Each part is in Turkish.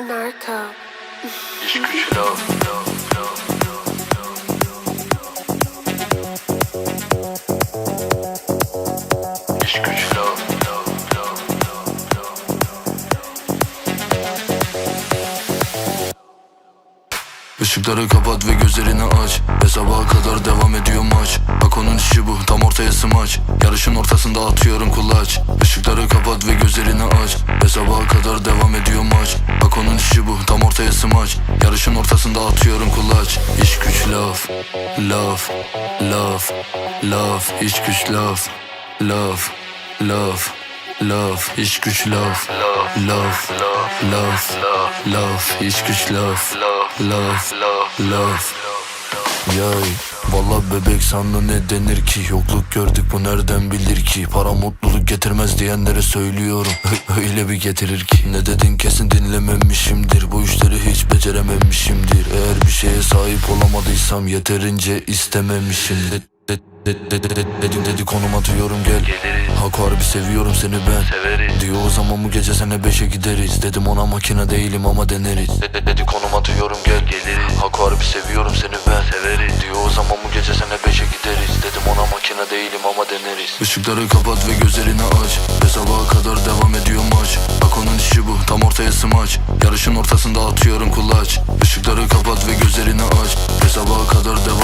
Narco. İş love, love, love, love. Işıkları kapat ve gözlerini aç. Ve sabaha kadar devam ediyor maç. Bak onun işi bu tam ortaya smaç. Yarışın ortasında atıyorum kulaç. Işıkları kapat ve gözlerini aç. Ve sabaha kadar devam ediyor maç Bak işi bu tam ortaya smaç. Yarışın ortasında atıyorum kulaç. İş güç laf Laf Laf Laf. İş güç laf Laf Laf Laf. İş güç laf Laf Laf Laf İş güç laf Laf Laf Yay. Valla bebek sana ne denir ki? Yokluk gördük bu nereden bilir ki? Para mutluluk getirmez diyenlere söylüyorum. Öyle bir getirir ki. Ne dedin kesin dinlememişimdir. Bu işleri hiç becerememişimdir. Eğer bir şeye sahip olamadıysam Yeterince istememişimdir de, de, de, de, de, dedim dedi konum atıyorum gel. Hak harbi seviyorum seni ben. Severiz. Diyor o zaman bu gece sene beşe gideriz. Dedim ona makine değilim ama deneriz. De, de, Dedi konum atıyorum gel. Geliriz. Hak harbi seviyorum seni ben. Severiz. Diyor o zaman bu gece sene beşe gideriz. Dedim ona makine değilim ama deneriz. Işıkları kapat ve gözlerini aç. Ve sabaha kadar devam ediyor maç. Bak onun işi bu tam ortaya smaç. Yarışın ortasında atıyorum kulaç. Işıkları kapat ve gözlerini aç. Ve sabaha kadar devam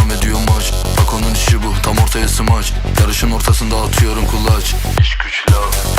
Bak onun işi bu. Tam ortaya smaç. Yarışın ortasında atıyorum kulaç. İş güç love,